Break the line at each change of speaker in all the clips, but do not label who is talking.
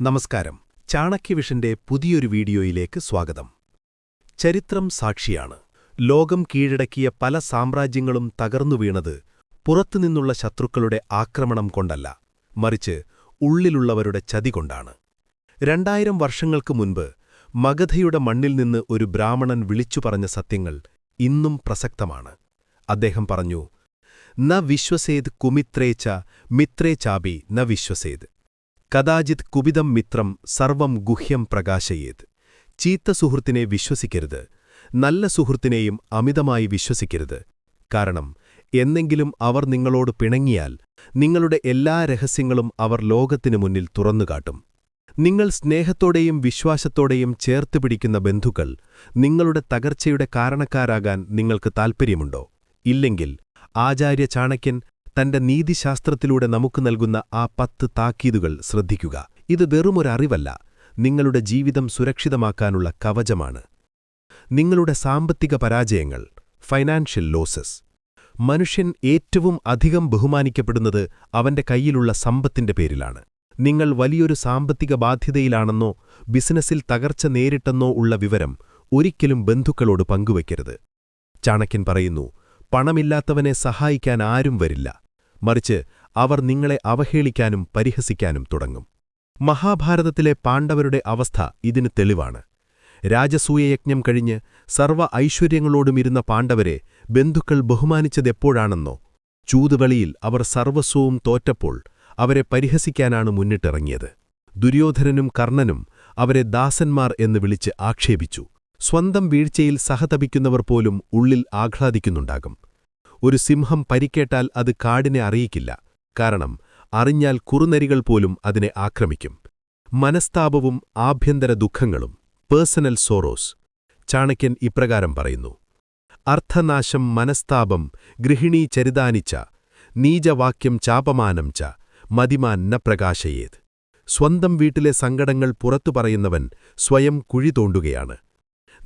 നമസ്കാരം. ചാണക്യവിഷന്റെ പുതിയൊരു വീഡിയോയിലേക്ക് സ്വാഗതം. ചരിത്രം സാക്ഷിയാണ്. ലോകം കീഴടക്കിയ പല സാമ്രാജ്യങ്ങളും തകർന്നു വീണത് പുറത്തുനിന്നുള്ള ശത്രുക്കളുടെ ആക്രമണം കൊണ്ടല്ല മറിച്ച് ഉള്ളിലുള്ളവരുടെ ചതി കൊണ്ടാണ്. രണ്ടായിരം വർഷങ്ങൾക്ക് മുൻപ് മഗധയുടെ മണ്ണിൽ നിന്ന് ഒരു ബ്രാഹ്മണൻ വിളിച്ചു പറഞ്ഞ സത്യങ്ങൾ ഇന്നും പ്രസക്തമാണ്. അദ്ദേഹം പറഞ്ഞു ന വിശ്വസേത് കുമിത്രേച്ച മിത്രേ ചാബി ന വിശ്വസേത് കദാചിത് കുപിതം മിത്രം സർവം ഗുഹ്യം പ്രകാശയേത്. ചീത്ത സുഹൃത്തിനെ വിശ്വസിക്കരുത്. നല്ല സുഹൃത്തിനെയും അമിതമായി വിശ്വസിക്കരുത്. കാരണം എന്നെങ്കിലും അവർ നിങ്ങളോട് പിണങ്ങിയാൽ നിങ്ങളുടെ എല്ലാ രഹസ്യങ്ങളും അവർ ലോകത്തിനു മുന്നിൽ തുറന്നുകാട്ടും. നിങ്ങൾ സ്നേഹത്തോടെയും വിശ്വാസത്തോടെയും ചേർത്ത് പിടിക്കുന്ന ബന്ധുക്കൾ നിങ്ങളുടെ തകർച്ചയുടെ കാരണക്കാരാകാൻ നിങ്ങൾക്ക് താൽപ്പര്യമുണ്ടോ? ഇല്ലെങ്കിൽ ആചാര്യ ചാണക്യൻ തന്റെ നീതിശാസ്ത്രത്തിലൂടെ നമുക്ക് നൽകുന്ന ആ പത്ത് താക്കീതുകൾ ശ്രദ്ധിക്കുക. ഇത് വെറുമൊരറിവല്ല നിങ്ങളുടെ ജീവിതം സുരക്ഷിതമാക്കാനുള്ള കവചമാണ്. നിങ്ങളുടെ സാമ്പത്തിക പരാജയങ്ങൾ ഫൈനാൻഷ്യൽ ലോസസ്. മനുഷ്യൻ ഏറ്റവും അധികം ബഹുമാനിക്കപ്പെടുന്നത് അവന്റെ കയ്യിലുള്ള സമ്പത്തിന്റെ പേരിലാണ്. നിങ്ങൾ വലിയൊരു സാമ്പത്തിക ബാധ്യതയിലാണെന്നോ ബിസിനസ്സിൽ തകർച്ച നേരിട്ടെന്നോ ഉള്ള വിവരം ഒരിക്കലും ബന്ധുക്കളോട് പങ്കുവയ്ക്കരുത് ചാണക്യൻ പറയുന്നു പണമില്ലാത്തവനെ സഹായിക്കാൻ ആരും വരില്ല. മറിച്ച് അവർ നിങ്ങളെ അവഹേളിക്കാനും പരിഹസിക്കാനും തുടങ്ങും. മഹാഭാരതത്തിലെ പാണ്ഡവരുടെ അവസ്ഥ ഇതിന് തെളിവാണ്. രാജസൂയയജ്ഞം കഴിഞ്ഞ് സർവ ഐശ്വര്യങ്ങളോടുമിരുന്ന പാണ്ഡവരെ ബന്ധുക്കൾ ബഹുമാനിച്ചതെപ്പോഴാണെന്നോ ചൂതുവളിയിൽ അവർ സർവസ്വവും തോറ്റപ്പോൾ അവരെ പരിഹസിക്കാനാണ് മുന്നിട്ടിറങ്ങിയത്. ദുര്യോധനനും കർണനും അവരെ ദാസന്മാർ എന്ന് വിളിച്ച് ആക്ഷേപിച്ചു. സ്വന്തം വീഴ്ചയിൽ സഹതപിക്കുന്നവർ പോലും ഉള്ളിൽ ആഹ്ലാദിക്കുന്നുണ്ടാകും. ഒരു സിംഹം പരിക്കേട്ടാൽ അത് കാടിനെ അറിയിക്കില്ല. കാരണം അറിഞ്ഞാൽ കുറുനരികൾ പോലും അതിനെ ആക്രമിക്കും. മനസ്താപവും ആഭ്യന്തര ദുഃഖങ്ങളും. Personal sorrows. ചാണക്യൻ ഇപ്രകാരം പറയുന്നു. അർത്ഥനാശം മനസ്താപം ഗൃഹിണീ ചരിതാനിച്ച. നീചവാക്യം ചാപമാനം ച. മതിമാൻ ന പ്രകാശയേത്. സ്വന്തം വീട്ടിലെ സങ്കടങ്ങൾ പുറത്തു പറയുന്നവൻ സ്വയം കുഴി തോണ്ടുകയാണ്.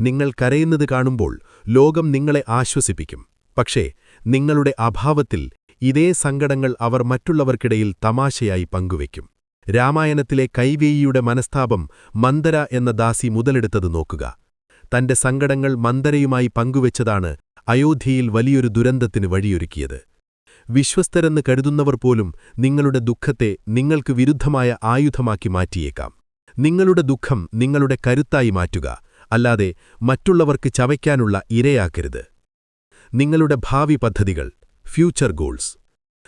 നിങ്ങൾ കരയുന്നത് കാണുമ്പോൾ ലോകം നിങ്ങളെ ആശ്വസിപ്പിക്കും. പക്ഷേ നിങ്ങളുടെ അഭാവത്തിൽ ഇതേ സങ്കടങ്ങൾ അവർ മറ്റുള്ളവർക്കിടയിൽ തമാശയായി പങ്കുവയ്ക്കും. രാമായണത്തിലെ കൈവേയിയുടെ മനസ്താപം മന്ദര എന്ന ദാസി മുതലെടുത്തത് നോക്കുക. തന്റെ സങ്കടങ്ങൾ മന്ദരയുമായി പങ്കുവച്ചതാണ് അയോധ്യയിൽ വലിയൊരു ദുരന്തത്തിന് വഴിയൊരുക്കിയത്. വിശ്വസ്തരെന്ന് കരുതുന്നവർ പോലും നിങ്ങളുടെ ദുഃഖത്തെ നിങ്ങൾക്ക് വിരുദ്ധമായ ആയുധമാക്കി മാറ്റിയേക്കാം. നിങ്ങളുടെ ദുഃഖം നിങ്ങളുടെ കരുത്തായി മാറ്റുക അല്ലാതെ മറ്റുള്ളവർക്ക് ചവയ്ക്കാനുള്ള ഇരയാക്കരുത്. നിങ്ങളുടെ ഭാവി പദ്ധതികൾ ഫ്യൂച്ചർ ഗോൾസ്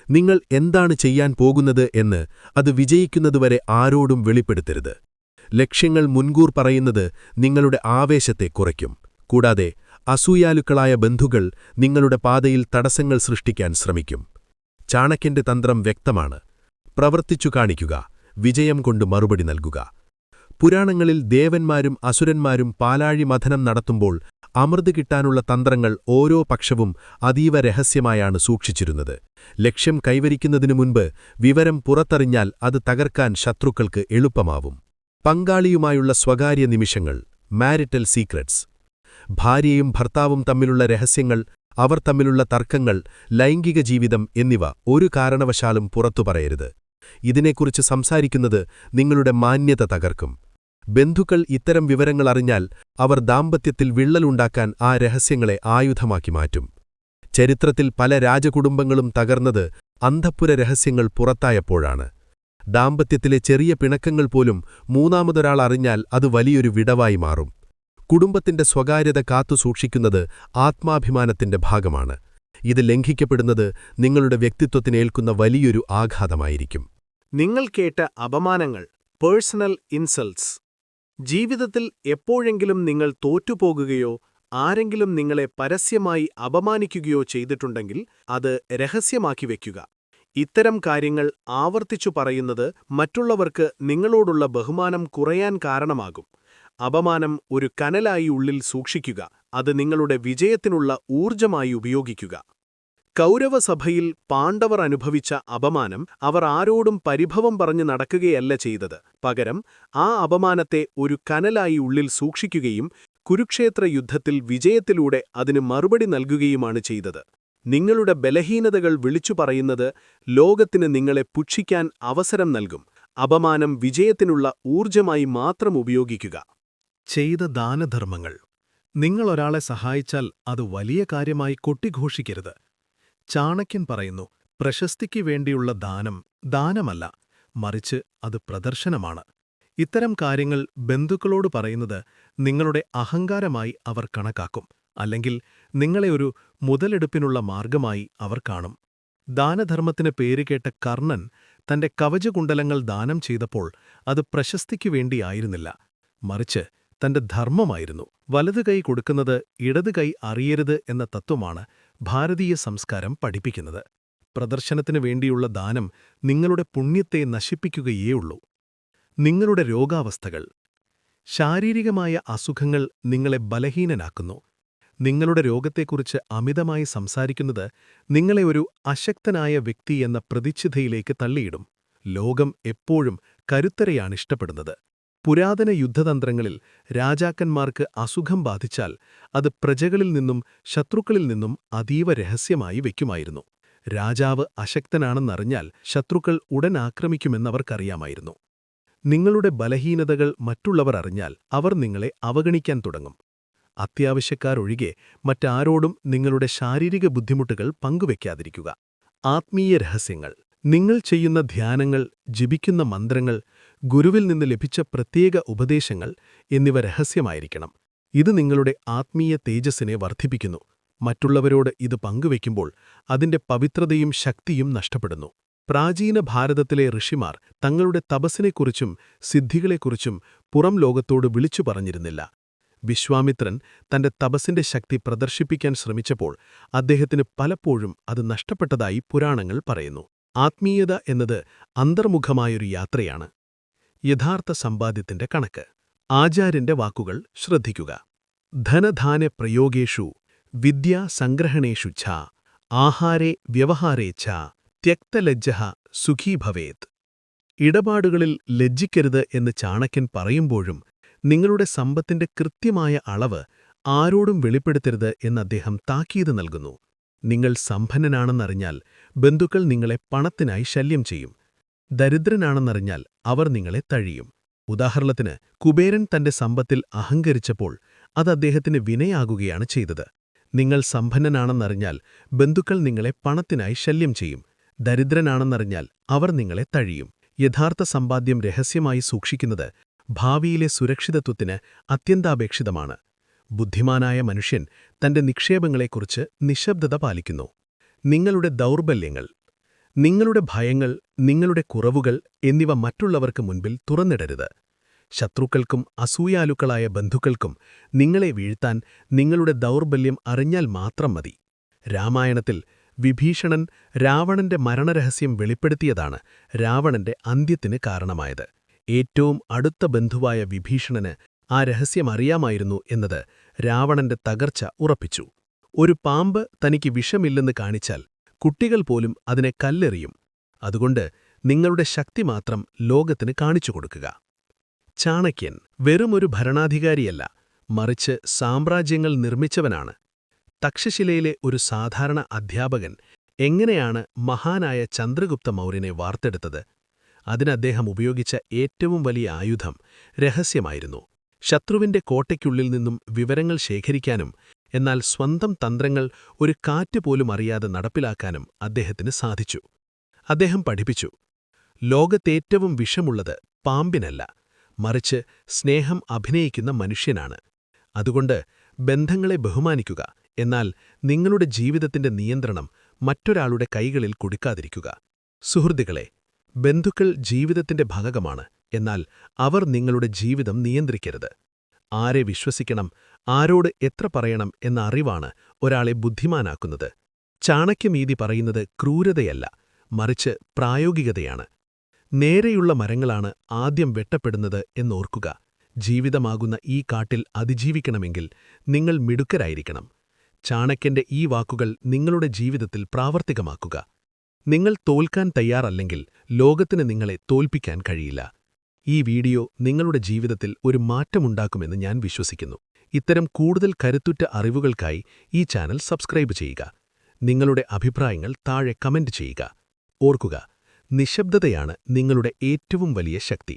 നിങ്ങൾ എന്താണ് ചെയ്യാൻ പോകുന്നത് എന്ന് അത് വിജയിക്കുന്നതുവരെ ആരോടും വെളിപ്പെടുത്തരുത്. ലക്ഷ്യങ്ങൾ മുൻകൂർ പറയുന്നത് നിങ്ങളുടെ ആവേശത്തെ കുറയ്ക്കും. കൂടാതെ അസൂയാലുക്കളായ ബന്ധുക്കൾ നിങ്ങളുടെ പാതയിൽ തടസ്സങ്ങൾ സൃഷ്ടിക്കാൻ ശ്രമിക്കും. ചാണക്യന്റെ തന്ത്രം വ്യക്തമാണ്. പ്രവർത്തിച്ചു കാണിക്കുക വിജയം കൊണ്ട് മറുപടി നൽകുക. പുരാണങ്ങളിൽ ദേവന്മാരും അസുരന്മാരും പാലാഴി മഥനം നടത്തുമ്പോൾ അമൃത് കിട്ടാനുള്ള തന്ത്രങ്ങൾ ഓരോ പക്ഷവും അതീവ രഹസ്യമായാണ് സൂക്ഷിച്ചിരുന്നത്. ലക്ഷ്യം കൈവരിക്കുന്നതിനു മുൻപ് വിവരം പുറത്തറിഞ്ഞാൽ അത് തകർക്കാൻ ശത്രുക്കൾക്ക് എളുപ്പമാവും. പങ്കാളിയുമായുള്ള സ്വകാര്യ നിമിഷങ്ങൾ മാരിറ്റൽ സീക്രട്സ്. ഭാര്യയും ഭർത്താവും തമ്മിലുള്ള രഹസ്യങ്ങൾ അവർ തമ്മിലുള്ള തർക്കങ്ങൾ ലൈംഗിക ജീവിതം എന്നിവ ഒരു കാരണവശാലും പുറത്തു പറയരുത്. ഇതിനെക്കുറിച്ച് സംസാരിക്കുന്നത് നിങ്ങളുടെ മാന്യത തകർക്കും. ബന്ധുക്കൾ ഇത്തരം വിവരങ്ങൾ അറിഞ്ഞാൽ അവർ ദാമ്പത്യത്തിൽ വിള്ളലുണ്ടാക്കാൻ ആ രഹസ്യങ്ങളെ ആയുധമാക്കി മാറ്റും. ചരിത്രത്തിൽ പല രാജകുടുംബങ്ങളും തകർന്നത് അന്ധപ്പുര രഹസ്യങ്ങൾ പുറത്തായപ്പോഴാണ്. ദാമ്പത്യത്തിലെ ചെറിയ പിണക്കങ്ങൾ പോലും മൂന്നാമതൊരാൾ അറിഞ്ഞാൽ അത് വലിയൊരു വിടവായി മാറും. കുടുംബത്തിന്റെ സ്വകാര്യത കാത്തുസൂക്ഷിക്കുന്നത് ആത്മാഭിമാനത്തിന്റെ ഭാഗമാണ്. ഇത് ലംഘിക്കപ്പെടുന്നത് നിങ്ങളുടെ വ്യക്തിത്വത്തിനേൽക്കുന്ന വലിയൊരു ആഘാതമായിരിക്കും.
നിങ്ങൾ കേട്ട അപമാനങ്ങൾ പേഴ്സണൽ ഇൻസൾട്ട്സ് ജീവിതത്തിൽ എപ്പോഴെങ്കിലും നിങ്ങൾ തോറ്റുപോകുകയോ ആരെങ്കിലും നിങ്ങളെ പരസ്യമായി അപമാനിക്കുകയോ ചെയ്തിട്ടുണ്ടെങ്കിൽ അത് രഹസ്യമാക്കി വയ്ക്കുക. ഇത്തരം കാര്യങ്ങൾ ആവർത്തിച്ചു പറയുന്നത് മറ്റുള്ളവർക്ക് നിങ്ങളോടുള്ള ബഹുമാനം കുറയാൻ കാരണമാകും. അപമാനം ഒരു കനലായി ഉള്ളിൽ സൂക്ഷിക്കുക അത് നിങ്ങളുടെ വിജയത്തിനുള്ള ഊർജമായി ഉപയോഗിക്കുക. കൗരവസഭയിൽ പാണ്ഡവർ അനുഭവിച്ച അപമാനം അവർ ആരോടും പരിഭവം പറഞ്ഞു നടക്കുകയല്ല ചെയ്തത്. പകരം ആ അപമാനത്തെ ഒരു കനലായി ഉള്ളിൽ സൂക്ഷിക്കുകയും കുരുക്ഷേത്ര യുദ്ധത്തിൽ വിജയത്തിലൂടെ അതിന് മറുപടി നൽകുകയുമാണ് ചെയ്തത്. നിങ്ങളുടെ ബലഹീനതകൾ വിളിച്ചു പറയുന്നത് ലോകത്തിന് നിങ്ങളെ പുച്ഛിക്കാൻ അവസരം നൽകും. അപമാനം വിജയത്തിനുള്ള ഊർജമായി മാത്രം ഉപയോഗിക്കുക.
ചെയ്ത ദാനധർമ്മങ്ങൾ. നിങ്ങളൊരാളെ സഹായിച്ചാൽ അത് വലിയ കാര്യമായി കൊട്ടിഘോഷിക്കരുത്. ചാണക്യൻ പറയുന്നു പ്രശസ്തിക്ക് വേണ്ടിയുള്ള ദാനം ദാനമല്ല മറിച്ച് അത് പ്രദർശനമാണ്. ഇത്തരം കാര്യങ്ങൾ ബന്ധുക്കളോട് പറയുന്നത് നിങ്ങളുടെ അഹങ്കാരമായി അവർ കണക്കാക്കും അല്ലെങ്കിൽ നിങ്ങളെ ഒരു മുതലെടുപ്പിനുള്ള മാർഗമായി അവർ കാണും. ദാനധർമ്മത്തിന് പേരുകേട്ട കർണൻ തന്റെ കവചകുണ്ടലങ്ങൾ ദാനം ചെയ്തപ്പോൾ അത് പ്രശസ്തിക്കു വേണ്ടിയായിരുന്നില്ല മറിച്ച് തന്റെ ധർമ്മമായിരുന്നു. വലതു കൈ കൊടുക്കുന്നത് ഇടതു കൈ അറിയരുത് എന്ന തത്വമാണ് ഭാരതീയ സംസ്കാരം പഠിപ്പിക്കുന്നത്. പ്രദർശനത്തിനു വേണ്ടിയുള്ള ദാനം നിങ്ങളുടെ പുണ്യത്തെ നശിപ്പിക്കുകയേയുള്ളൂ. നിങ്ങളുടെ രോഗാവസ്ഥകൾ. ശാരീരികമായ അസുഖങ്ങൾ നിങ്ങളെ ബലഹീനനാക്കുന്നു. നിങ്ങളുടെ രോഗത്തെക്കുറിച്ച് അമിതമായി സംസാരിക്കുന്നത് നിങ്ങളെ ഒരു അശക്തനായ വ്യക്തി എന്ന പ്രതിച്ഛിതയിലേക്ക് തള്ളിയിടും. ലോകം എപ്പോഴും കരുത്തരെയാണ് ഇഷ്ടപ്പെടുന്നത്. പുരാതന യുദ്ധതന്ത്രങ്ങളിൽ രാജാക്കന്മാർക്ക് അസുഖം ബാധിച്ചാൽ അത് പ്രജകളിൽ നിന്നും ശത്രുക്കളിൽ നിന്നും അതീവ രഹസ്യമായി വയ്ക്കുമായിരുന്നു. രാജാവ് അശക്തനാണെന്നറിഞ്ഞാൽ ശത്രുക്കൾ ഉടൻ ആക്രമിക്കുമെന്നവർക്കറിയാമായിരുന്നു. നിങ്ങളുടെ ബലഹീനതകൾ മറ്റുള്ളവർ അറിഞ്ഞാൽ അവർ നിങ്ങളെ അവഗണിക്കാൻ തുടങ്ങും. അത്യാവശ്യക്കാരൊഴികെ മറ്റാരോടും നിങ്ങളുടെ ശാരീരിക ബുദ്ധിമുട്ടുകൾ പങ്കുവെക്കാതിരിക്കുക ആത്മീയ രഹസ്യങ്ങൾ. നിങ്ങൾ ചെയ്യുന്ന ധ്യാനങ്ങൾ ജപിക്കുന്ന മന്ത്രങ്ങൾ ഗുരുവിൽ നിന്ന് ലഭിച്ച പ്രത്യേക ഉപദേശങ്ങൾ എന്നിവ രഹസ്യമായിരിക്കണം. ഇത് നിങ്ങളുടെ ആത്മീയ തേജസ്സിനെ വർദ്ധിപ്പിക്കുന്നു. മറ്റുള്ളവരോട് ഇത് പങ്കുവയ്ക്കുമ്പോൾ അതിന്റെ പവിത്രതയും ശക്തിയും നഷ്ടപ്പെടുന്നു. പ്രാചീന ഭാരതത്തിലെ ഋഷിമാർ തങ്ങളുടെ തപസ്സിനെക്കുറിച്ചും സിദ്ധികളെക്കുറിച്ചും പുറം ലോകത്തോട് വിളിച്ചു പറഞ്ഞിരുന്നില്ല. വിശ്വാമിത്രൻ തന്റെ തപസ്സിന്റെ ശക്തി പ്രദർശിപ്പിക്കാൻ ശ്രമിച്ചപ്പോൾ അദ്ദേഹത്തിന് പലപ്പോഴും അത് നഷ്ടപ്പെട്ടതായി പുരാണങ്ങൾ പറയുന്നു. ആത്മീയത എന്നത് അന്തർമുഖമായൊരു യാത്രയാണ്. യഥാർത്ഥ സമ്പാദ്യത്തിന്റെ കണക്ക്. ആചാര്യന്റെ വാക്കുകൾ ശ്രദ്ധിക്കുക. ധനധാന പ്രയോഗേഷു വിദ്യാസംഗ്രഹണേഷു ഛ ആഹാരേ വ്യവഹാരേ ഛ ത്യക്തലജ്ജ സുഖീ ഭവേത്. ഇടപാടുകളിൽ ലജ്ജിക്കരുത് എന്ന് ചാണക്യൻ പറയുമ്പോഴും നിങ്ങളുടെ സമ്പത്തിന്റെ കൃത്യമായ അളവ് ആരോടും വെളിപ്പെടുത്തരുത് എന്ന് അദ്ദേഹം താക്കീത് നൽകുന്നു. നിങ്ങൾ സമ്പന്നനാണെന്നറിഞ്ഞാൽ ബന്ധുക്കൾ നിങ്ങളെ പണത്തിനായി ശല്യം ചെയ്യും. ദരിദ്രനാണെന്നറിഞ്ഞാൽ അവർ നിങ്ങളെ തഴിയും. ഉദാഹരണത്തിന് കുബേരൻ തന്റെ സമ്പത്തിൽ അഹങ്കരിച്ചപ്പോൾ അത് അദ്ദേഹത്തിന് വിനയാകുകയാണ് ചെയ്തത്. നിങ്ങൾ സമ്പന്നനാണെന്നറിഞ്ഞാൽ ബന്ധുക്കൾ നിങ്ങളെ പണത്തിനായി ശല്യം ചെയ്യും. ദരിദ്രനാണെന്നറിഞ്ഞാൽ അവർ നിങ്ങളെ തഴിയും. യഥാർത്ഥ സമ്പാദ്യം രഹസ്യമായി സൂക്ഷിക്കുന്നത് ഭാവിയിലെ സുരക്ഷിതത്വത്തിന് അത്യന്താപേക്ഷിതമാണ്. ബുദ്ധിമാനായ മനുഷ്യൻ തന്റെ നിക്ഷേപങ്ങളെക്കുറിച്ച് നിശബ്ദത പാലിക്കുന്നു. നിങ്ങളുടെ ദൗർബല്യങ്ങൾ നിങ്ങളുടെ ഭയങ്ങൾ നിങ്ങളുടെ കുറവുകൾ എന്നിവ മറ്റുള്ളവർക്ക് മുൻപിൽ തുറന്നിടരുത്. ശത്രുക്കൾക്കും അസൂയാലുക്കളായ ബന്ധുക്കൾക്കും നിങ്ങളെ വീഴ്ത്താൻ നിങ്ങളുടെ ദൗർബല്യം അറിഞ്ഞാൽ മാത്രം മതി. രാമായണത്തിൽ വിഭീഷണൻ രാവണന്റെ മരണരഹസ്യം വെളിപ്പെടുത്തിയതാണ് രാവണന്റെ അന്ത്യത്തിന് കാരണമായത്. ഏറ്റവും അടുത്ത ബന്ധുവായ വിഭീഷണന് ആ രഹസ്യം അറിയാമായിരുന്നു എന്നത് രാവണന്റെ തകർച്ച ഉറപ്പിച്ചു. ഒരു പാമ്പ് തനിക്ക് വിഷമില്ലെന്ന് കാണിച്ചാൽ കുട്ടികൾ പോലും അതിനെ കല്ലെറിയും. അതുകൊണ്ട് നിങ്ങളുടെ ശക്തി മാത്രം ലോകത്തിന് കാണിച്ചു കൊടുക്കുക. ചാണക്യൻ വെറുമൊരു ഭരണാധികാരിയല്ല മറിച്ച് സാമ്രാജ്യങ്ങൾ നിർമ്മിച്ചവനാണ്. തക്ഷശിലയിലെ ഒരു സാധാരണ അധ്യാപകൻ എങ്ങനെയാണ് മഹാനായ ചന്ദ്രഗുപ്ത മൗര്യനെ വാർത്തെടുത്തത്? അതിനദ്ദേഹം ഉപയോഗിച്ച ഏറ്റവും വലിയ ആയുധം രഹസ്യമായിരുന്നു. ശത്രുവിന്റെ കോട്ടയ്ക്കുള്ളിൽ നിന്നും വിവരങ്ങൾ ശേഖരിക്കാനും എന്നാൽ സ്വന്തം തന്ത്രങ്ങൾ ഒരു കാറ്റ് പോലും അറിയാതെ നടപ്പിലാക്കാനും അദ്ദേഹത്തിന് സാധിച്ചു. അദ്ദേഹം പഠിപ്പിച്ചു ലോകത്തേറ്റവും വിഷമുള്ളത് പാമ്പിനല്ല മറിച്ച് സ്നേഹം അഭിനയിക്കുന്ന മനുഷ്യനാണ്. അതുകൊണ്ട് ബന്ധങ്ങളെ ബഹുമാനിക്കുക എന്നാൽ നിങ്ങളുടെ ജീവിതത്തിന്റെ നിയന്ത്രണം മറ്റൊരാളുടെ കൈകളിൽ കൊടുക്കാതിരിക്കുക. സുഹൃത്തുക്കളെ ബന്ധുക്കൾ ജീവിതത്തിന്റെ ഭാഗമാണ് എന്നാൽ അവർ നിങ്ങളുടെ ജീവിതം നിയന്ത്രിക്കരുത്. ആരെ വിശ്വസിക്കണം ആരോട് എത്ര പറയണം എന്ന അറിവാണ് ഒരാളെ ബുദ്ധിമാനാക്കുന്നത്. ചാണക്യമീതി പറയുന്നത് ക്രൂരതയല്ല മറിച്ച് പ്രായോഗികതയാണ്. നേരെയുള്ള മരങ്ങളാണ് ആദ്യം വെട്ടപ്പെടുന്നത് എന്നോർക്കുക. ജീവിതമാകുന്ന ഈ കാട്ടിൽ അതിജീവിക്കണമെങ്കിൽ നിങ്ങൾ മിടുക്കരായിരിക്കണം. ചാണക്യന്റെ ഈ വാക്കുകൾ നിങ്ങളുടെ ജീവിതത്തിൽ പ്രാവർത്തികമാക്കുക. നിങ്ങൾ തോൽക്കാൻ തയ്യാറല്ലെങ്കിൽ ലോകത്തിന് നിങ്ങളെ തോൽപ്പിക്കാൻ കഴിയില്ല. ഈ വീഡിയോ നിങ്ങളുടെ ജീവിതത്തിൽ ഒരു മാറ്റമുണ്ടാക്കുമെന്ന് ഞാൻ വിശ്വസിക്കുന്നു. ഇത്തരം കൂടുതൽ കരുത്തുറ്റ അറിവുകൾക്കായി ഈ ചാനൽ സബ്സ്ക്രൈബ് ചെയ്യുക. നിങ്ങളുടെ അഭിപ്രായങ്ങൾ താഴെ കമന്റ് ചെയ്യുക. ഓർക്കുക നിശബ്ദതയാണ് നിങ്ങളുടെ ഏറ്റവും വലിയ ശക്തി.